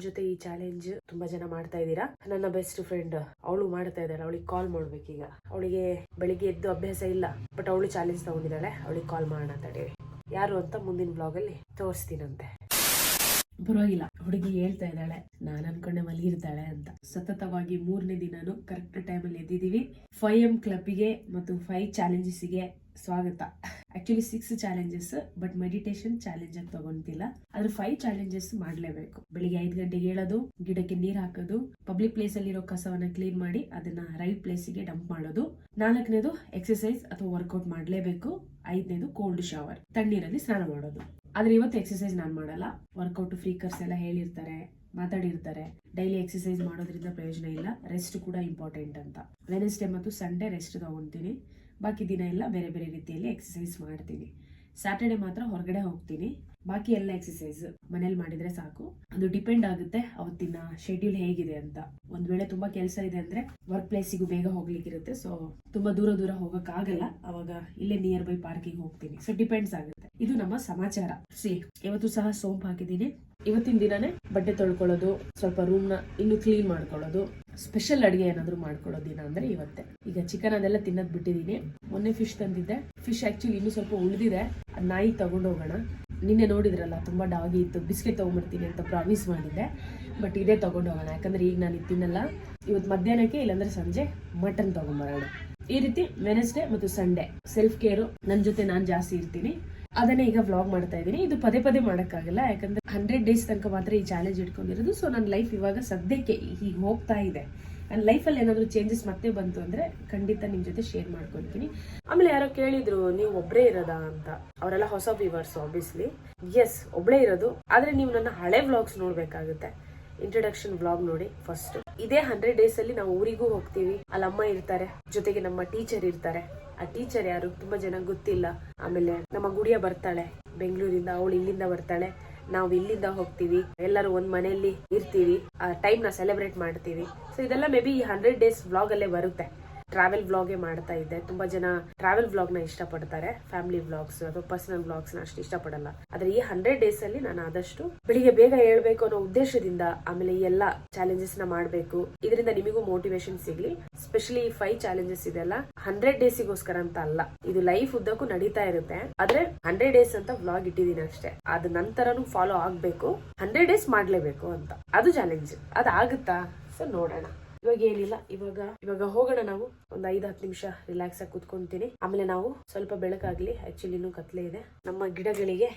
ನನ್ನ ಜೊತೆ ಈ ಚಾಲೆಂಜ್ ತುಂಬಾ ಜನ ಮಾಡ್ತಾ ಇದ್ದೀರಾ? ನನ್ನ ಬೆಸ್ಟ್ ಫ್ರೆಂಡ್ ಅವಳು ಮಾಡ್ತಾ ಇದ್ದಾಳೆ, ಅವಳಿಗೆ ಕಾಲ್ ಮಾಡ್ಬೇಕೀಗ. ಅವಳಿಗೆ ಬೆಳಿಗ್ಗೆ ಎದ್ದು ಅಭ್ಯಾಸ ಇಲ್ಲ ಬಟ್ ಅವಳು ಚಾಲೆಂಜ್ ತಗೊಂಡಿದ್ದಾಳೆ, ಅವಳಿಗೆ ಕಾಲ್ ಮಾಡೋಣ ತಡೀರಿ ಯಾರು ಅಂತ ಮುಂದಿನ ಬ್ಲಾಗ್ ಅಲ್ಲಿ ತೋರಿಸ್ತೀನಂತೆ. ಪರವಾಗಿಲ್ಲ, ಹುಡುಗಿ ಹೇಳ್ತಾ ಇದ್ದಾಳೆ, ನಾನು ಅನ್ಕೊಂಡೆ ಮಲಗಿರ್ತಾಳೆ ಅಂತ. ಸತತವಾಗಿ ಮೂರನೇ ದಿನಾನು ಕರೆಕ್ಟ್ ಟೈಮಲ್ಲಿ ಎದ್ದಿದ್ದೀವಿ. ಫೈವ್ ಎಂ ಕ್ಲಬ್ಗೆ ಮತ್ತು ಫೈವ್ ಚಾಲೆಂಜಸ್ಗೆ ಸ್ವಾಗತ. Actually six challenges but meditation challenge ಅಂತ ತಗೊಂತಿಲ್ಲ. ಆದ್ರೆ ಫೈವ್ ಚಾಲೆಂಜಸ್ ಮಾಡ್ಲೇಬೇಕು. ಬೆಳಿಗ್ಗೆ ಐದು ಗಂಟೆಗೆ ಹೇಳೋದು ಗಿಡಕ್ಕೆ ನೀರ್ ಹಾಕೋದು ಪಬ್ಲಿಕ್ ಪ್ಲೇಸ್ ಅಲ್ಲಿರೋ ಕಸವನ್ನ ಕ್ಲೀನ್ ಮಾಡಿ ಅದನ್ನ ರೈಟ್ ಪ್ಲೇಸಿಗೆ ಡಂಪ್ ಮಾಡೋದು. ನಾಲ್ಕನೇದು ಎಕ್ಸಸೈಸ್ ಅಥವಾ ವರ್ಕೌಟ್ ಮಾಡ್ಲೇಬೇಕು. ಐದನೇದು ಕೋಲ್ಡ್ ಶವರ್ ತಣ್ಣೀರಲ್ಲಿ ಸ್ನಾನ ಮಾಡೋದು. ಆದ್ರೆ ಇವತ್ತು ಎಕ್ಸಸೈಸ್ ನಾನು ಮಾಡಲ್ಲ. ವರ್ಕೌಟ್ ಫ್ರೀಕರ್ಸ್ ಎಲ್ಲ ಹೇಳಿರ್ತಾರೆ, ಮಾತಾಡಿರ್ತಾರೆ. ಡೈಲಿ ಎಕ್ಸಸೈಸ್ ಮಾಡೋದ್ರಿಂದ ಪ್ರಯೋಜನ ಇಲ್ಲ. ರೆಸ್ಟ್ ಕೂಡ ಇಂಪಾರ್ಟೆಂಟ್ ಅಂತ. ವೆನೆಸ್ಡೇ ಮತ್ತು ಸಂಡೇ ರೆಸ್ಟ್ ತಗೊಂತೀನಿ. ಬಾಕಿ ದಿನ ಎಲ್ಲ ಬೇರೆ ಬೇರೆ ರೀತಿಯಲ್ಲಿ ಎಕ್ಸಸೈಸ್ ಮಾಡ್ತೀನಿ. ಸ್ಯಾಟರ್ಡೆ ಮಾತ್ರ ಹೊರಗಡೆ ಹೋಗ್ತೀನಿ. ಬಾಕಿ ಎಲ್ಲ ಎಕ್ಸಸೈಸ್ ಮನೇಲಿ ಮಾಡಿದ್ರೆ ಸಾಕು. ಅದು ಡಿಪೆಂಡ್ ಆಗುತ್ತೆ ಅವತ್ತಿನ ಶೆಡ್ಯೂಲ್ ಹೇಗಿದೆ ಅಂತ. ಒಂದ್ ವೇಳೆ ತುಂಬಾ ಕೆಲಸ ಇದೆ ಅಂದ್ರೆ ವರ್ಕ್ ಪ್ಲೇಸಿಗೂ ಬೇಗ ಹೋಗ್ಲಿಕ್ಕಿರುತ್ತೆ ಸೊ ತುಂಬಾ ದೂರ ದೂರ ಹೋಗಕ್ ಆಗಲ್ಲ. ಅವಾಗ ಇಲ್ಲೇ ನಿಯರ್ ಬೈ ಪಾರ್ಕಿಂಗ್ ಹೋಗ್ತೀನಿ. ಸೊ ಡಿಪೆಂಡ್ಸ್ ಆಗುತ್ತೆ. ಇದು ನಮ್ಮ ಸಮಾಚಾರ. ಸಿ ಇವತ್ತು ಸಹ ಸೋಂಪು ಹಾಕಿದ್ದೀನಿ. ಇವತ್ತಿನ ದಿನನೇ ಬಟ್ಟೆ ತೊಳ್ಕೊಳ್ಳೋದು, ಸ್ವಲ್ಪ ರೂಮ್ನ ಇನ್ನು ಕ್ಲೀನ್ ಮಾಡ್ಕೊಳ್ಳೋದು ಸ್ಪೆಷಲ್ ಅಡಿಗೆ ಏನಾದರೂ ಮಾಡ್ಕೊಳ್ಳೋ ದಿನ ಅಂದ್ರೆ ಇವತ್ತೇ. ಈಗ ಚಿಕನ್ ಅದೆಲ್ಲ ತಿನ್ನೋದು ಬಿಟ್ಟಿದೀನಿ. ಮೊನ್ನೆ ಫಿಶ್ ತಂದಿದ್ದೆ. ಫಿಶ್ ಆಕ್ಚುಲಿ ಇನ್ನು ಸ್ವಲ್ಪ ಉಳಿದಿದೆ. ಅದ್ ನಾಯಿ ತಗೊಂಡು ಹೋಗೋಣ. ನಿನ್ನೆ ನೋಡಿದ್ರಲ್ಲ, ತುಂಬಾ ಡಾಗಿ ಇತ್ತು, ಬಿಸ್ಕೆಟ್ ತೊಗೊಂಬರ್ತೀನಿ ಅಂತ ಪ್ರಾಮಿಸ್ ಮಾಡಿದ್ದೆ ಬಟ್ ಇದೇ ತಗೊಂಡು ಹೋಗೋಣ, ಯಾಕಂದ್ರೆ ಈಗ ನಾನು ತಿನ್ನಲ್ಲ ಇವತ್ತು ಮಧ್ಯಾಹ್ನಕ್ಕೆ ಇಲ್ಲಾಂದ್ರೆ ಸಂಜೆ ಮಟನ್ ತೊಗೊಂಬರೋಣ ಈ ರೀತಿ ವೆನೆಸ್ಡೇ ಮತ್ತು ಸಂಡೇ ಸೆಲ್ಫ್ ಕೇರು ನನ್ನ ಜೊತೆ ನಾನು ಜಾಸ್ತಿ ಇರ್ತೀನಿ. ಅದನ್ನೇ ಈಗ ವ್ಲಾಗ್ ಮಾಡ್ತಾ ಇದ್ದೀನಿ. ಇದು ಪದೇ ಪದೇ ಮಾಡೋಕ್ಕಾಗಲ್ಲ, ಯಾಕಂದ್ರೆ ಹಂಡ್ರೆಡ್ ಡೇಸ್ ತನಕ ಮಾತ್ರ ಈ ಚಾಲೆಂಜ್ ಇಟ್ಕೊಂಡಿರೋದು. ಸೊ ನನ್ನ ಲೈಫ್ ಇವಾಗ ಸದ್ಯಕ್ಕೆ ಹೀಗೆ ಹೋಗ್ತಾ ಇದೆ. ನನ್ನ ಲೈಫಲ್ಲಿ ಏನಾದರೂ ಚೇಂಜಸ್ ಮತ್ತೆ ಬಂತು ಅಂದರೆ ಖಂಡಿತ ನಿಮ್ಮ ಜೊತೆ ಶೇರ್ ಮಾಡ್ಕೊತೀನಿ ಆಮೇಲೆ ಯಾರೋ ಕೇಳಿದ್ರು, ನೀವು ಒಬ್ಬರೇ ಇರೋದಾ? ಅಂತ. ಅವರೆಲ್ಲ ಹೊಸ ವ್ಯೂವರ್ಸ್ ಆಬ್ವಿಯಸ್ಲಿ ಎಸ್ ಒಬ್ಬಳೇ ಇರೋದು. ಆದರೆ ನೀವು ನನ್ನ ಹಳೆ ವ್ಲಾಗ್ಸ್ ನೋಡಬೇಕಾಗುತ್ತೆ. ಇಂಟ್ರಡಕ್ಷನ್ ವ್ಲಾಗ್ ನೋಡಿ ಫಸ್ಟ್ ಇದೇ ಹಂಡ್ರೆಡ್ ಡೇಸ್ ಅಲ್ಲಿ ನಾವು ಊರಿಗೂ ಹೋಗ್ತೀವಿ. ಅಲ್ಲಿ ಅಮ್ಮ ಇರ್ತಾರೆ, ಜೊತೆಗೆ ನಮ್ಮ ಟೀಚರ್ ಇರ್ತಾರೆ. ಆ ಟೀಚರ್ ಯಾರು? ತುಂಬಾ ಜನ ಗೊತ್ತಿಲ್ಲ. ಆಮೇಲೆ ನಮ್ಮ ಗುಡಿಯ ಬರ್ತಾಳೆ, ಬೆಂಗಳೂರಿಂದ, ಅವಳು ಇಲ್ಲಿಂದ ಬರ್ತಾಳೆ. ನಾವು ಇಲ್ಲಿಂದ ಹೋಗ್ತೀವಿ, ಎಲ್ಲರೂ ಒಂದ್ ಮನೆಯಲ್ಲಿ ಇರ್ತೀವಿ, ಆ ಟೈಮ್ನ ಸೆಲೆಬ್ರೇಟ್ ಮಾಡ್ತೀವಿ. ಸೊ ಇದೆಲ್ಲ maybe hundred days vlog ಅಲ್ಲೇ ಬರುತ್ತೆ. ಟ್ರಾವೆಲ್ ವ್ಲಾಗೇ ಮಾಡ್ತಾ ಇದ್ದೆ. ತುಂಬಾ ಜನ ಟ್ರಾವೆಲ್ ವ್ಲಾಗ್ನ ಇಷ್ಟಪಡ್ತಾರೆ. ಫ್ಯಾಮಿಲಿ ವ್ಲಾಗ್ಸ್ ಅಥವಾ ಪರ್ಸನಲ್ ವ್ಲಾಗ್ಸ್ನ ಅಷ್ಟು ಇಷ್ಟಪಡಲ್ಲ. ಆದ್ರೆ ಈ ಹಂಡ್ರೆಡ್ ಡೇಸ್ ಅಲ್ಲಿ ನಾನು ಆದಷ್ಟು ಬೆಳಿಗ್ಗೆ ಬೇಗ ಹೇಳ್ಬೇಕು ಅನ್ನೋ ಉದ್ದೇಶದಿಂದ ಆಮೇಲೆ ಈ ಎಲ್ಲ ಚಾಲೆಂಜಸ್ನ ಮಾಡಬೇಕು. ಇದರಿಂದ ನಿಮಗೂ ಮೋಟಿವೇಶನ್ ಸಿಗ್ಲಿ. ಸ್ಪೆಷಲಿ ಫೈವ್ ಚಾಲೆಂಜಸ್ ಇದೆಲ್ಲ ಹಂಡ್ರೆಡ್ ಡೇಸಿಗೋಸ್ಕರ ಅಂತ ಅಲ್ಲ. ಇದು ಲೈಫ್ ಉದ್ದಕ್ಕೂ ನಡೀತಾ ಇರುತ್ತೆ. ಆದ್ರೆ ಹಂಡ್ರೆಡ್ ಡೇಸ್ ಅಂತ ವ್ಲಾಗ್ ಇಟ್ಟಿದ್ದೀನಿ ಅಷ್ಟೇ. ಅದ ನಂತರನು ಫಾಲೋ ಆಗ್ಬೇಕು. ಹಂಡ್ರೆಡ್ ಡೇಸ್ ಮಾಡ್ಲೇಬೇಕು ಅಂತ. ಅದು ಚಾಲೆಂಜ್ ಅದಾಗುತ್ತಾ ಸೊ ನೋಡೋಣ. ಇವಾಗ ಏನಿಲ್ಲ, ಇವಾಗ ಇವಾಗ ಹೋಗೋಣ ನಾವು. ಒಂದ್ ಐದ್, ಹತ್ತು ನಿಮಿಷ ರಿಲ್ಯಾಕ್ಸ್ ಆಗಿ ಕುತ್ಕೊಂತೀನಿ. ಆಮೇಲೆ ನಾವು ಸ್ವಲ್ಪ ಬೆಳಕಾಗ್ಲಿ ಆಕ್ಚುಲಿ ಇನ್ನೂ ಕತ್ಲೆ ಇದೆ. ನಮ್ಮ ಗಿಡಗಳಿಗೆ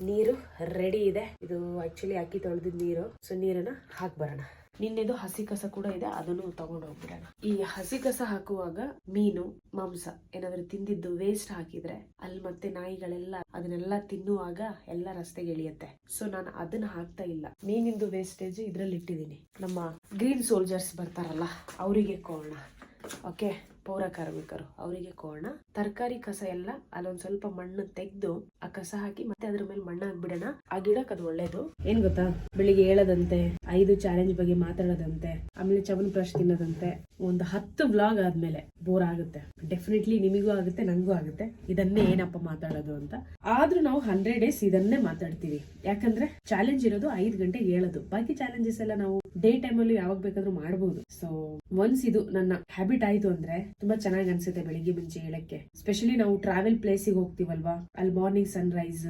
ನೀರು ರೆಡಿ ಇದೆ. ಇದು ಆಕ್ಚುಲಿ ಅಕ್ಕಿ ತೊಳೆದಿದ್ ನೀರು. ಸೊ ನೀರನ್ನ ಹಾಕ್ ಬರೋಣ. ನಿನ್ನೆದು ಹಸಿ ಕಸ ಕೂಡ ಇದೆ, ಅದನ್ನು ತಗೊಂಡು ಹೋಗ್ಬಿಡೋಣ. ಈ ಹಸಿ ಕಸ ಹಾಕುವಾಗ ಮೀನು, ಮಾಂಸ, ಏನಾದ್ರು ತಿಂದಿದ್ದು ವೇಸ್ಟ್ ಹಾಕಿದ್ರೆ ಅಲ್ಲಿ ಮತ್ತೆ ನಾಯಿಗಳೆಲ್ಲ ಅದನ್ನೆಲ್ಲ ತಿನ್ನುವಾಗ ಎಲ್ಲ ರಸ್ತೆಗೆ ಇಳಿಯತ್ತೆ. ಸೊ ನಾನು ಅದನ್ನ ಹಾಕ್ತಾ ಇಲ್ಲ. ಮೀನಿಂದು ವೇಸ್ಟೇಜ್ ಇದ್ರಲ್ಲಿ ಇಟ್ಟಿದ್ದೀನಿ. ನಮ್ಮ ಗ್ರೀನ್ ಸೋಲ್ಜರ್ಸ್ ಬರ್ತಾರಲ್ಲ, ಅವರಿಗೆ ಕೋಣ ಓಕೆ ಪೌರ ಕಾರ್ಮಿಕರು, ಅವರಿಗೆ ಕೋಣ ತರಕಾರಿ ಕಸ ಎಲ್ಲ, ಅಲ್ಲೊಂದ್ ಸ್ವಲ್ಪ ಮಣ್ಣು ತೆಗೆದು ಆ ಕಸ ಹಾಕಿ ಮತ್ತೆ ಅದ್ರ ಮೇಲೆ ಮಣ್ಣು ಹಾಕ್ಬಿಡೋಣ ಆ ಗಿಡಕ್ಕೆ ಅದು ಒಳ್ಳೇದು. ಏನ್ ಗೊತ್ತಾ? ಬೆಳಿಗ್ಗೆ ಹೇಳದಂತೆ. ಐದು ಚಾಲೆಂಜ್ ಬಗ್ಗೆ ಮಾತಾಡೋದಂತೆ, ಆಮೇಲೆ ಚವನ್ ಬ್ರಷ್ ತಿನ್ನೋದಂತೆ, ಒಂದು ಹತ್ತು ಬ್ಲಾಗ್ ಆದ್ಮೇಲೆ ಬೋರ್ ಆಗುತ್ತೆ. ಡೆಫಿನೆಟ್ಲಿ ನಿಮಗೂ ಆಗುತ್ತೆ, ನಂಗೂ ಆಗುತ್ತೆ. ಇದನ್ನೇ ಏನಪ್ಪ ಮಾತಾಡೋದು ಅಂತ. ಆದ್ರೂ ನಾವು ಹಂಡ್ರೆಡ್ ಡೇಸ್ ಇದನ್ನೇ ಮಾತಾಡ್ತೀವಿ. ಯಾಕಂದ್ರೆ ಚಾಲೆಂಜ್ ಇರೋದು ಐದು ಗಂಟೆಗೆ ಹೇಳೋದು. ಬಾಕಿ ಚಾಲೆಂಜಸ್ ಎಲ್ಲ ನಾವು ಡೇ ಟೈಮ್ ಅಲ್ಲಿ ಯಾವಾಗ ಬೇಕಾದ್ರೂ ಮಾಡಬಹುದು ಸೊ ಒನ್ಸ್ ಇದು ನನ್ನ ಹ್ಯಾಬಿಟ್ ಆಯ್ತು ಅಂದ್ರೆ ತುಂಬಾ ಚೆನ್ನಾಗಿ ಅನ್ಸುತ್ತೆ ಬೆಳಿಗ್ಗೆ ಮುಂಚೆ ಹೇಳಕ್ಕೆ ಸ್ಪೆಷಲಿ ನಾವು ಟ್ರಾವೆಲ್ ಪ್ಲೇಸಿಗೆ ಹೋಗ್ತೀವಲ್ವಾ? ಅಲ್ಲಿ morning sunrise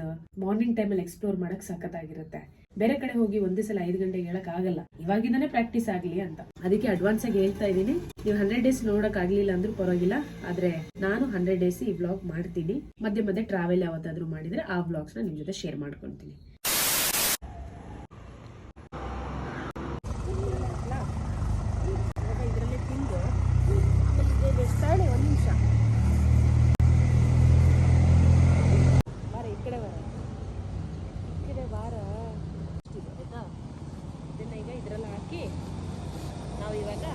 morning time ಅಲ್ಲಿ ಎಕ್ಸ್ಪ್ಲೋರ್ ಮಾಡಕ್ ಸಖತ್ತಾಗಿರುತ್ತೆ. ಬೇರೆ ಕಡೆ ಹೋಗಿ ಒಂದೇ ಸಲ ಐದು ಗಂಟೆಗೆ ಹೇಳಕ್ ಆಗಲ್ಲ. ಇವಾಗಿಂದಾನೇ ಪ್ರಾಕ್ಟೀಸ್ ಆಗ್ಲಿ ಅಂತ. ಅದಕ್ಕೆ ಅಡ್ವಾನ್ಸ್ ಆಗಿ ಹೇಳ್ತಾ ಇದೀನಿ ನೀವು ಹಂಡ್ರೆಡ್ ಡೇಸ್ ನೋಡಕ್ ಆಗ್ಲಿಲ್ಲ ಅಂದ್ರೂ ಪರವಾಗಿಲ್ಲ. ಆದ್ರೆ ನಾನು ಹಂಡ್ರೆಡ್ ಡೇಸ್ ಈ ಬ್ಲಾಗ್ ಮಾಡ್ತೀನಿ. ಮಧ್ಯೆ ಮಧ್ಯೆ ಟ್ರಾವೆಲ್ ಯಾವತ್ತಾದ್ರೂ ಮಾಡಿದ್ರೆ ಆ ಬ್ಲಾಗ್ಸ್ನ ನಿಮ್ ಜೊತೆ ಶೇರ್ ಮಾಡ್ಕೊಂತೀನಿ ಇದರಲ್ಲೇ ತಿಂದು ಆಮೇಲೆ ಸ್ಥಳೀಯ ಒಂದು ನಿಮಿಷ ಬಾರ ಈ ಕಡೆ ಬಾರ ಈ ಕಡೆ ಬಾರ ಇಷ್ಟಿದೆ ಆಯ್ತಾ ಇದನ್ನ ಈಗ ಇದರಲ್ಲಿ ಹಾಕಿ ಇವಾಗ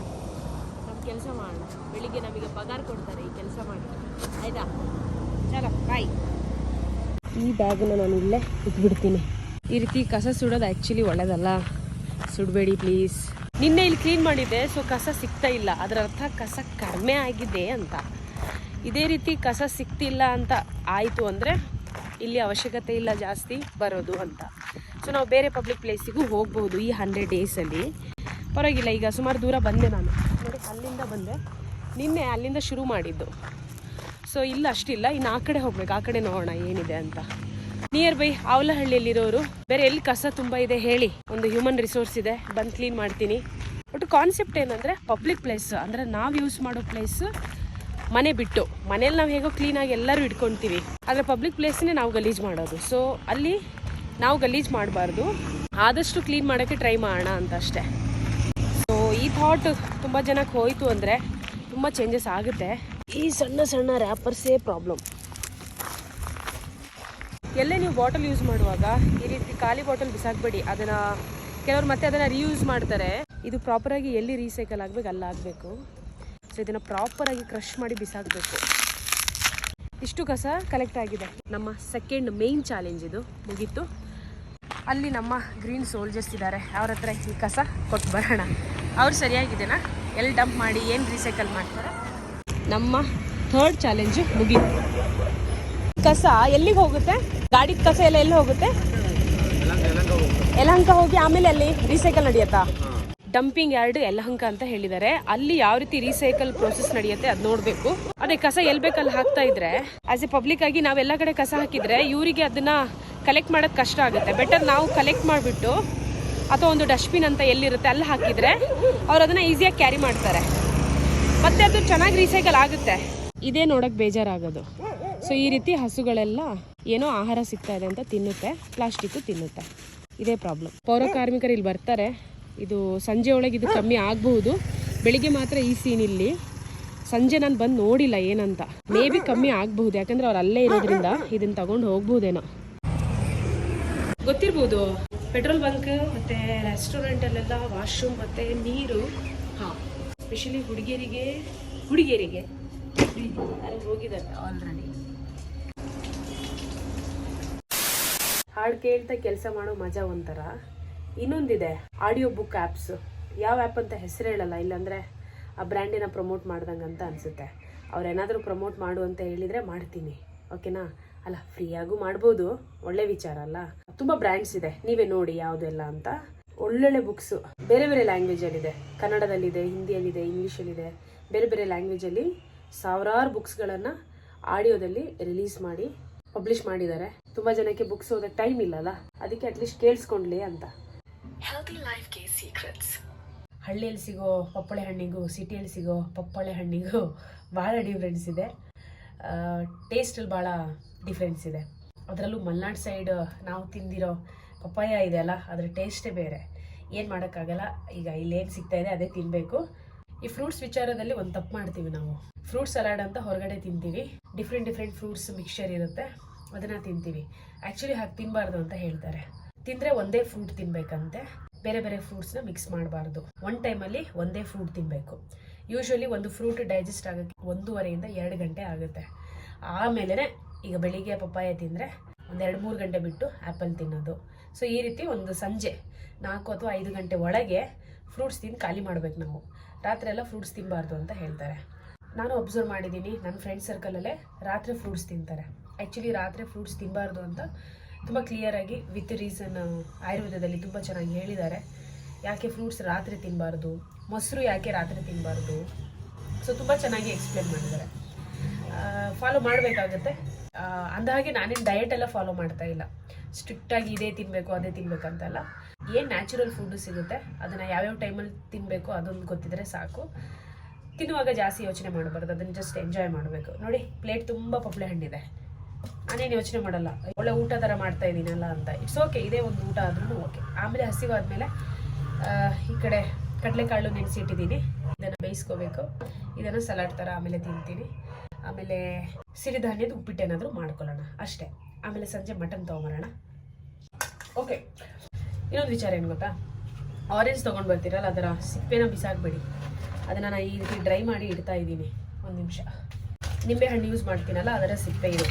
ನಮ್ಮ ಕೆಲಸ ಮಾಡೋಣ ಬೆಳಿಗ್ಗೆ ನಮಗೆ ಪಗಾರ ಕೊಡ್ತಾರೆ ಈ ಕೆಲಸ ಮಾಡಿ. ಆಯ್ತಾ? ಚಲೋ ಬಾಯ್ ಈ ಬ್ಯಾಗನ್ನ ನಾನು ಇಲ್ಲೇ ಇಟ್ಬಿಡ್ತೀನಿ. ಈ ರೀತಿ ಕಸ ಸುಡೋದು ಆ್ಯಕ್ಚುಲಿ ಒಳ್ಳೇದಲ್ಲ. ಸುಡಬೇಡಿ ಪ್ಲೀಸ್ ನಿನ್ನೆ ಇಲ್ಲಿ ಕ್ಲೀನ್ ಮಾಡಿದ್ದೆ ಸೊ ಕಸ ಸಿಗ್ತಾ ಇಲ್ಲ. ಅದರ ಅರ್ಥ ಕಸ ಕಡಿಮೆ ಆಗಿದೆ ಅಂತ. ಇದೇ ರೀತಿ ಕಸ ಸಿಗ್ತಿಲ್ಲ ಅಂತ ಆಯಿತು ಅಂದರೆ ಇಲ್ಲಿ ಅವಶ್ಯಕತೆ ಇಲ್ಲ ಜಾಸ್ತಿ ಬರೋದು ಅಂತ. ಸೊ ನಾವು ಬೇರೆ ಪಬ್ಲಿಕ್ ಪ್ಲೇಸಿಗೂ ಹೋಗ್ಬೋದು ಈ ಹಂಡ್ರೆಡ್ ಡೇಸಲ್ಲಿ ಪರವಾಗಿಲ್ಲ, ಈಗ ಸುಮಾರು ದೂರ ಬಂದೆ ನಾನು. ನೋಡಿ, ಅಲ್ಲಿಂದ ಬಂದೆ. ನಿನ್ನೆ ಅಲ್ಲಿಂದ ಶುರು ಮಾಡಿದ್ದು. ಸೊ ಇಲ್ಲ, ಅಷ್ಟಿಲ್ಲ. ಇನ್ನು ಆ ಕಡೆ ಹೋಗ್ಬೇಕು. ಆ ಕಡೆ ನೋಡೋಣ ಏನಿದೆ ಅಂತ. ನಿಯರ್ ಬೈ ಆವಲಹಳ್ಳಿಯಲ್ಲಿರೋರು ಬೇರೆ ಎಲ್ಲಿ ಕಸ ತುಂಬ ಇದೆ ಹೇಳಿ. ಒಂದು ಹ್ಯೂಮನ್ ರಿಸೋರ್ಸ್ ಇದೆ. ಬಂದು ಕ್ಲೀನ್ ಮಾಡ್ತೀನಿ. ಒಟ್ಟು ಕಾನ್ಸೆಪ್ಟ್ ಏನಂದರೆ ಪಬ್ಲಿಕ್ ಪ್ಲೇಸ್ ಅಂದರೆ ನಾವು ಯೂಸ್ ಮಾಡೋ ಪ್ಲೇಸ್ ಮನೆ ಬಿಟ್ಟು. ಮನೇಲಿ ನಾವು ಹೇಗೋ ಕ್ಲೀನಾಗಿ ಎಲ್ಲರೂ ಇಟ್ಕೊತೀವಿ. ಆದರೆ ಪಬ್ಲಿಕ್ ಪ್ಲೇಸ್ನೇ ನಾವು ಗಲೀಜು ಮಾಡೋದು. ಸೊ ಅಲ್ಲಿ ನಾವು ಗಲೀಜು ಮಾಡಬಾರ್ದು. ಆದಷ್ಟು ಕ್ಲೀನ್ ಮಾಡೋಕ್ಕೆ ಟ್ರೈ ಮಾಡೋಣ ಅಂತ ಅಷ್ಟೇ. ಈ ಥಾಟ್ ತುಂಬ ಜನಕ್ಕೆ ಹೋಯಿತು ಅಂದರೆ ತುಂಬ ಚೇಂಜಸ್ ಆಗುತ್ತೆ. ಈ ಸಣ್ಣ ಸಣ್ಣ ರ್ಯಾಪರ್ಸೇ ಪ್ರಾಬ್ಲಮ್ ಎಲ್ಲೇ ನೀವು ಬಾಟಲ್ ಯೂಸ್ ಮಾಡುವಾಗ ಈ ರೀತಿ ಖಾಲಿ ಬಾಟಲ್ ಬಿಸಾಕಬೇಡಿ. ಅದನ್ನು ಕೆಲವರು ಮತ್ತೆ ಅದನ್ನು ರೀಯೂಸ್ ಮಾಡ್ತಾರೆ. ಇದು ಪ್ರಾಪರಾಗಿ ಎಲ್ಲಿ ರೀಸೈಕಲ್ ಆಗಬೇಕು, ಅಲ್ಲಿ ಆಗಬೇಕು. ಸೊ ಇದನ್ನು ಪ್ರಾಪರಾಗಿ ಕ್ರಷ್ ಮಾಡಿ ಬಿಸಾಕಬೇಕು. ಇಷ್ಟು ಕಸ ಕಲೆಕ್ಟ್ ಆಗಿದೆ. ನಮ್ಮ ಸೆಕೆಂಡ್ ಮೇನ್ ಚಾಲೆಂಜ್ ಇದು. ಮುಗೀತು. ಅಲ್ಲಿ ನಮ್ಮ ಗ್ರೀನ್ ಸೋಲ್ಜರ್ಸ್ ಇದ್ದಾರೆ. ಅವ್ರ ಹತ್ರ ಈ ಕಸ ಕೊಟ್ಟು ಬರೋಣ. ಅವ್ರು ಸರಿಯಾಗಿದೆನಾ? ಎಲ್ಲಿ ಡಂಪ್ ಮಾಡಿ, ಏನು ರೀಸೈಕಲ್ ಮಾಡ್ತಾರೆ? ನಮ್ಮ ಥರ್ಡ್ ಚಾಲೆಂಜು ಮುಗೀತು. ಕಸ ಎಲ್ಲಿಗೆ ಹೋಗುತ್ತೆ? ಗಾಡಿ ಕಸ ಎಲ್ಲ ಎಲ್ಲಿ ಹೋಗುತ್ತೆ? ಯಲಹಂಕ ಹೋಗಿ ಆಮೇಲೆ ಅಲ್ಲಿ ರೀಸೈಕಲ್ ನಡೆಯುತ್ತಾ? ಡಂಪಿಂಗ್ ಯಾರ್ಡ್ ಯಲಹಂಕ ಅಂತ ಹೇಳಿದ್ದಾರೆ. ಅಲ್ಲಿ ಯಾವ ರೀತಿ ರೀಸೈಕಲ್ ಪ್ರೋಸೆಸ್ ನಡೆಯುತ್ತೆ ಅದು ನೋಡಬೇಕು. ಅದೇ ಕಸ ಎಲ್ಲಿ ಬೇಕಲ್ಲಿ ಹಾಕ್ತಾ ಇದ್ರೆ ಆಸ್ ಎ ಪಬ್ಲಿಕ್ ಆಗಿ ನಾವೆಲ್ಲ ಕಡೆ ಕಸ ಹಾಕಿದ್ರೆ ಇವರಿಗೆ ಅದನ್ನ ಕಲೆಕ್ಟ್ ಮಾಡೋದು ಕಷ್ಟ ಆಗುತ್ತೆ. ಬೆಟರ್ ನಾವು ಕಲೆಕ್ಟ್ ಮಾಡಿಬಿಟ್ಟು ಅಥವಾ ಒಂದು ಡಸ್ಟ್ಬಿನ್ ಅಂತ ಎಲ್ಲಿರುತ್ತೆ, ಅಲ್ಲಿ ಹಾಕಿದ್ರೆ ಅವ್ರು ಅದನ್ನ ಈಸಿಯಾಗಿ ಕ್ಯಾರಿ ಮಾಡ್ತಾರೆ. ಮತ್ತೆ ಅದು ಚೆನ್ನಾಗಿ ರೀಸೈಕಲ್ ಆಗುತ್ತೆ. ಇದೇ ನೋಡಕ್ ಬೇಜಾರಾಗೋದು. ಸೊ ಈ ರೀತಿ ಹಸುಗಳೆಲ್ಲ ಏನೋ ಆಹಾರ ಸಿಗ್ತಾ ಇದೆ ಅಂತ ತಿನ್ನುತ್ತೆ ಪ್ಲಾಸ್ಟಿಕ್ಕು ತಿನ್ನುತ್ತೆ. ಇದೇ ಪ್ರಾಬ್ಲಮ್ ಪೌರ ಕಾರ್ಮಿಕರು ಇಲ್ಲಿ ಬರ್ತಾರೆ. ಇದು ಸಂಜೆ ಒಳಗೆ ಇದು ಕಮ್ಮಿ ಆಗಬಹುದು. ಬೆಳಿಗ್ಗೆ ಮಾತ್ರ ಈ ಸೀನ್ ಇಲ್ಲಿ. ಸಂಜೆ ನಾನು ಬಂದು ನೋಡಿಲ್ಲ ಏನಂತ. ಮೇ ಬಿ ಕಮ್ಮಿ ಆಗಬಹುದು, ಯಾಕಂದ್ರೆ ಅವ್ರು ಅಲ್ಲೇ ಇರೋದ್ರಿಂದ ಇದನ್ನ ತಗೊಂಡು ಹೋಗ್ಬಹುದೇನೋ. ಗೊತ್ತಿರ್ಬೋದು. ಪೆಟ್ರೋಲ್ ಬಂಕ್ ಮತ್ತೆ ರೆಸ್ಟೋರೆಂಟಲ್ಲೆಲ್ಲ ವಾಶ್ರೂಮ್ ಮತ್ತೆ ನೀರು. ಹಾಂ. ಸ್ಪೆಷಲಿ ಹುಡುಗಿಯರಿಗೆ ಹುಡುಗಿಯರಿಗೆ. ಅಲ್ಲಿ ಹೋಗಿದ್ದಾರೆ ಆಲ್ರೆಡಿ ಹಾಡು ಕೇಳ್ತಾ ಕೆಲಸ ಮಾಡೋ ಮಜಾ ಒಂಥರ. ಇನ್ನೊಂದಿದೆ ಆಡಿಯೋ ಬುಕ್ ಆ್ಯಪ್ಸ್ ಯಾವ ಆ್ಯಪ್ ಅಂತ ಹೆಸರು ಹೇಳಲ್ಲ ಇಲ್ಲಾಂದರೆ ಆ ಬ್ರ್ಯಾಂಡಿನ ಪ್ರಮೋಟ್ ಮಾಡ್ದಂಗೆ ಅಂತ ಅನಿಸುತ್ತೆ. ಅವ್ರೇನಾದರೂ ಪ್ರಮೋಟ್ ಮಾಡು ಅಂತ ಹೇಳಿದರೆ ಮಾಡ್ತೀನಿ. ಓಕೆನಾ ಅಲ್ಲ ಫ್ರೀಯಾಗೂ ಮಾಡ್ಬೋದು. ಒಳ್ಳೆ ವಿಚಾರ ಅಲ್ಲ? ತುಂಬ ಬ್ರ್ಯಾಂಡ್ಸ್ ಇದೆ. ನೀವೇ ನೋಡಿ ಯಾವುದೆಲ್ಲ ಅಂತ. ಒಳ್ಳೊಳ್ಳೆ ಬುಕ್ಸು ಬೇರೆ ಬೇರೆ ಲ್ಯಾಂಗ್ವೇಜಲ್ಲಿದೆ ಕನ್ನಡದಲ್ಲಿದೆ ಹಿಂದಿಯಲ್ಲಿದೆ ಇಂಗ್ಲೀಷಲ್ಲಿದೆ. ಬೇರೆ ಬೇರೆ ಲ್ಯಾಂಗ್ವೇಜಲ್ಲಿ ಸಾವಿರಾರು ಬುಕ್ಸ್ಗಳನ್ನು ಆಡಿಯೋದಲ್ಲಿ ರಿಲೀಸ್ ಮಾಡಿ ಪಬ್ಲಿಷ್ ಮಾಡಿದ್ದಾರೆ. ತುಂಬ ಜನಕ್ಕೆ ಬುಕ್ಸ್ ಓದೋ ಟೈಮ್ ಇಲ್ಲಲ್ಲ ಅದಕ್ಕೆ ಅಟ್ಲೀಸ್ಟ್ ಕೇಳಿಸ್ಕೊಂಡ್ಲಿ ಅಂತ. ಹಳ್ಳಿಯಲ್ಲಿ ಸಿಗೋ ಪಪ್ಪಳೆ ಹಣ್ಣಿಗೂ ಸಿಟಿಯಲ್ಲಿ ಸಿಗೋ ಪಪ್ಪಳೆ ಹಣ್ಣಿಗೂ ಭಾಳ ಡಿಫ್ರೆನ್ಸ್ ಇದೆ. ಟೇಸ್ಟಲ್ಲಿ ಭಾಳ ಡಿಫ್ರೆನ್ಸ್ ಇದೆ. ಅದರಲ್ಲೂ ಮಲೆನಾಡು ಸೈಡ್ ನಾವು ತಿಂದಿರೋ ಪಪ್ಪಾಯ ಇದೆ ಅಲ್ಲ, ಅದರ ಟೇಸ್ಟೇ ಬೇರೆ. ಏನು ಮಾಡೋಕ್ಕಾಗಲ್ಲ, ಈಗ ಇಲ್ಲೇನು ಸಿಗ್ತಾ ಇದೆ, ಅದೇ ತಿನ್ನಬೇಕು ಈ ಫ್ರೂಟ್ಸ್ ವಿಚಾರದಲ್ಲಿ ಒಂದು ತಪ್ಪು ಮಾಡ್ತೀವಿ ನಾವು. ಫ್ರೂಟ್ ಸಲಾಡ್ ಅಂತ ಹೊರಗಡೆ ತಿಂತೀವಿ. ಡಿಫ್ರೆಂಟ್ ಡಿಫ್ರೆಂಟ್ ಫ್ರೂಟ್ಸ್ ಮಿಕ್ಸ್ಚರ್ ಇರುತ್ತೆ. ಅದನ್ನು ತಿಂತೀವಿ. ಆ್ಯಕ್ಚುಲಿ ಹಾಗೆ ತಿನ್ನಬಾರ್ದು ಅಂತ ಹೇಳ್ತಾರೆ. ತಿಂದರೆ ಒಂದೇ ಫ್ರೂಟ್ ತಿನ್ನಬೇಕಂತೆ ಬೇರೆ ಬೇರೆ ಫ್ರೂಟ್ಸ್ನ ಮಿಕ್ಸ್ ಮಾಡಬಾರ್ದು. ಒನ್ ಟೈಮಲ್ಲಿ ಒಂದೇ ಫ್ರೂಟ್ ತಿನ್ನಬೇಕು ಯೂಶ್ವಲಿ ಒಂದು ಫ್ರೂಟ್ ಡೈಜೆಸ್ಟ್ ಆಗೋಕ್ಕೆ ಒಂದೂವರೆಯಿಂದ ಎರಡು ಗಂಟೆ ಆಗುತ್ತೆ. ಆಮೇಲೆ ಈಗ ಬೆಳಿಗ್ಗೆ ಪಪ್ಪಾಯ ತಿಂದರೆ ಒಂದು ಎರಡು ಮೂರು ಗಂಟೆ ಬಿಟ್ಟು ಆ್ಯಪಲ್ ತಿನ್ನೋದು. ಸೊ ಈ ರೀತಿ ಒಂದು ಸಂಜೆ ನಾಲ್ಕು ಅಥವಾ ಐದು ಗಂಟೆ ಒಳಗೆ ಫ್ರೂಟ್ಸ್ ತಿಂದು ಖಾಲಿ ಮಾಡಬೇಕು ನಾವು. ರಾತ್ರಿ ಎಲ್ಲ ಫ್ರೂಟ್ಸ್ ತಿನ್ನಬಾರ್ದು ಅಂತ ಹೇಳ್ತಾರೆ. ನಾನು ಅಬ್ಸರ್ವ್ ಮಾಡಿದ್ದೀನಿ ನನ್ನ ಫ್ರೆಂಡ್ ಸರ್ಕಲಲ್ಲೇ ರಾತ್ರಿ ಫ್ರೂಟ್ಸ್ ತಿಂತಾರೆ. ಆ್ಯಕ್ಚುಲಿ ರಾತ್ರಿ ಫ್ರೂಟ್ಸ್ ತಿನ್ನಬಾರ್ದು ಅಂತ ತುಂಬ ಕ್ಲಿಯರಾಗಿ ವಿತ್ ರೀಸನ್ ಆಯುರ್ವೇದದಲ್ಲಿ ತುಂಬ ಚೆನ್ನಾಗಿ ಹೇಳಿದ್ದಾರೆ. ಯಾಕೆ ಫ್ರೂಟ್ಸ್ ರಾತ್ರಿ ತಿನ್ನಬಾರ್ದು ಮೊಸರು ಯಾಕೆ ರಾತ್ರಿ ತಿನ್ನಬಾರ್ದು ಸೊ ತುಂಬ ಚೆನ್ನಾಗಿ ಎಕ್ಸ್ಪ್ಲೇನ್ ಮಾಡಿದ್ದಾರೆ. ಫಾಲೋ ಮಾಡಬೇಕಾಗತ್ತೆ. ಅಂದಹಾಗೆ ನಾನೇನು ಡಯಟ್ ಎಲ್ಲ ಫಾಲೋ ಮಾಡ್ತಾ ಇಲ್ಲ. ಸ್ಟ್ರಿಕ್ಟಾಗಿ ಇದೇ ತಿನ್ನಬೇಕು ಅದೇ ತಿನ್ನಬೇಕಂತಲ್ಲ ಏನು ನ್ಯಾಚುರಲ್ ಫುಡ್ ಸಿಗುತ್ತೆ? ಅದನ್ನು ಯಾವ್ಯಾವ ಟೈಮಲ್ಲಿ ತಿನ್ನಬೇಕು ಅದೊಂದು ಗೊತ್ತಿದ್ರೆ ಸಾಕು. ತಿನ್ನುವಾಗ ಜಾಸ್ತಿ ಯೋಚನೆ ಮಾಡಬಾರ್ದು. ಅದನ್ನು ಜಸ್ಟ್ ಎಂಜಾಯ್ ಮಾಡಬೇಕು. ನೋಡಿ ಪ್ಲೇಟ್ ತುಂಬ ಪಪ್ಪಳೆ ಹಣ್ಣಿದೆ. ನಾನೇನು ಯೋಚನೆ ಮಾಡಲ್ಲ. ಒಳ್ಳೆ ಊಟ ಥರ ಮಾಡ್ತಾ ಇದ್ದೀನಲ್ಲ ಅಂತ. ಇಟ್ಸ್ ಓಕೆ ಇದೇ ಒಂದು ಊಟ ಆದ್ರೂ ಓಕೆ ಆಮೇಲೆ ಹಸಿವಾದ್ಮೇಲೆ ಈ ಕಡೆ ಕಡಲೆಕಾಳು ನೆನೆಸಿಟ್ಟಿದ್ದೀನಿ. ಇದನ್ನು ಬೇಯಿಸ್ಕೋಬೇಕು. ಇದನ್ನು ಸಲಾಡ್ ಥರ ಆಮೇಲೆ ತಿಂತೀನಿ. ಆಮೇಲೆ ಸಿರಿಧಾನ್ಯದ ಉಪ್ಪಿಟ್ಟೇನಾದರೂ ಮಾಡ್ಕೊಳ್ಳೋಣ, ಅಷ್ಟೇ. ಆಮೇಲೆ ಸಂಜೆ ಮಟನ್ ತೊಗೊಂಬರೋಣ. ಓಕೆ. ಇನ್ನೊಂದು ವಿಚಾರ ಏನು ಗೊತ್ತಾ? ಆರೆಂಜ್ ತೊಗೊಂಡು ಬರ್ತೀರಲ್ಲ, ಅದರ ಸಿಪ್ಪೆನ ಬಿಸಾಕಬೇಡಿ. ಅದನ್ನು ನಾನು ಈ ರೀತಿ ಡ್ರೈ ಮಾಡಿ ಇಡ್ತಾ ಇದ್ದೀನಿ. ಒಂದು ನಿಮಿಷ. ನಿಂಬೆ ಹಣ್ಣು ಯೂಸ್ ಮಾಡ್ತೀನಲ್ಲ, ಅದರ ಸಿಪ್ಪೆ ಇದು.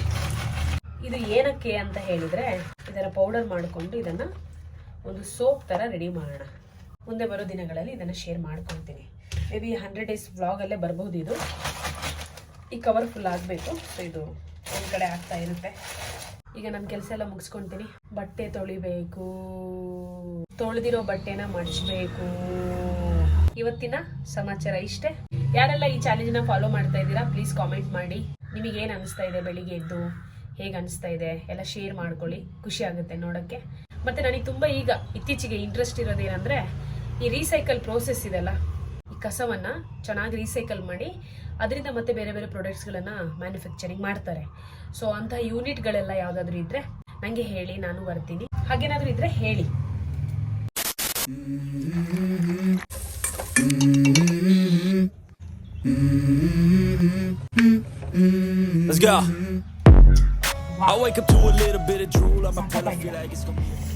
ಇದು ಏನಕ್ಕೆ ಅಂತ ಹೇಳಿದರೆ, ಇದರ ಪೌಡರ್ ಮಾಡಿಕೊಂಡು ಇದನ್ನು ಒಂದು ಸೋಪ್ ಥರ ರೆಡಿ ಮಾಡೋಣ. ಮುಂದೆ ಬರೋ ದಿನಗಳಲ್ಲಿ ಇದನ್ನು ಶೇರ್ ಮಾಡ್ಕೊತೀನಿ ಮೇ ಬಿ ಹಂಡ್ರೆಡ್ ಡೇಸ್ ವ್ಲಾಗಲ್ಲೇ ಬರ್ಬೋದು ಇದು. ಈ ಕವರ್ ಫುಲ್ ಆಗಬೇಕು. ಸೊ ಇದು ಒಂದು ಕಡೆ ಆಗ್ತಾ ಇರುತ್ತೆ. ಈಗ ನನ್ನ ಕೆಲಸ ಎಲ್ಲ ಮುಗಿಸ್ಕೊಂತೀನಿ. ಬಟ್ಟೆ ತೊಳಿಬೇಕು. ತೊಳೆದಿರೋ ಬಟ್ಟೆನ ಮಡಚಬೇಕು ಇವತ್ತಿನ ಸಮಾಚಾರ ಇಷ್ಟೇ. ಯಾರೆಲ್ಲ ಈ ಚಾಲೆಂಜ್ನ ಫಾಲೋ ಮಾಡ್ತಾ ಇದ್ದೀರಾ ಪ್ಲೀಸ್ ಕಾಮೆಂಟ್ ಮಾಡಿ. ನಿಮಗೆ ಏನು ಅನಿಸ್ತಾ ಇದೆ ಬೆಳಿಗ್ಗೆ ಎದ್ದು? ಹೇಗೆ ಅನಿಸ್ತಾ ಇದೆ? ಎಲ್ಲ ಶೇರ್ ಮಾಡ್ಕೊಳ್ಳಿ. ಖುಷಿ ಆಗುತ್ತೆ ನೋಡೋಕ್ಕೆ. ಮತ್ತು ನನಗೆ ತುಂಬ ಈಗ ಇತ್ತೀಚೆಗೆ ಇಂಟ್ರೆಸ್ಟ್ ಇರೋದೇನಂದರೆ, ಈ ರೀಸೈಕಲ್ ಪ್ರೋಸೆಸ್ ಇದೆಲ್ಲ. ಕಸವನ್ನು ಚೆನ್ನಾಗಿ ರೀಸೈಕಲ್ ಮಾಡಿ ಅದರಿಂದ ಮತ್ತೆ ಬೇರೆ ಬೇರೆ ಪ್ರಾಡಕ್ಟ್ಸ್ಗಳನ್ನು ಮ್ಯಾನುಫ್ಯಾಕ್ಚರಿಂಗ್ ಮಾಡ್ತಾರೆ ಸೊ ಅಂತಹ ಯೂನಿಟ್ಗಳೆಲ್ಲ ಯಾವುದಾದ್ರೂ ಇದ್ದರೆ ನನಗೆ ಹೇಳಿ ನಾನು ಬರ್ತೀನಿ ಹಾಗೇನಾದರೂ ಇದ್ದರೆ ಹೇಳಿ Let's go. I wake up to a little bit of drool on my pillow, feel like it's gonna be.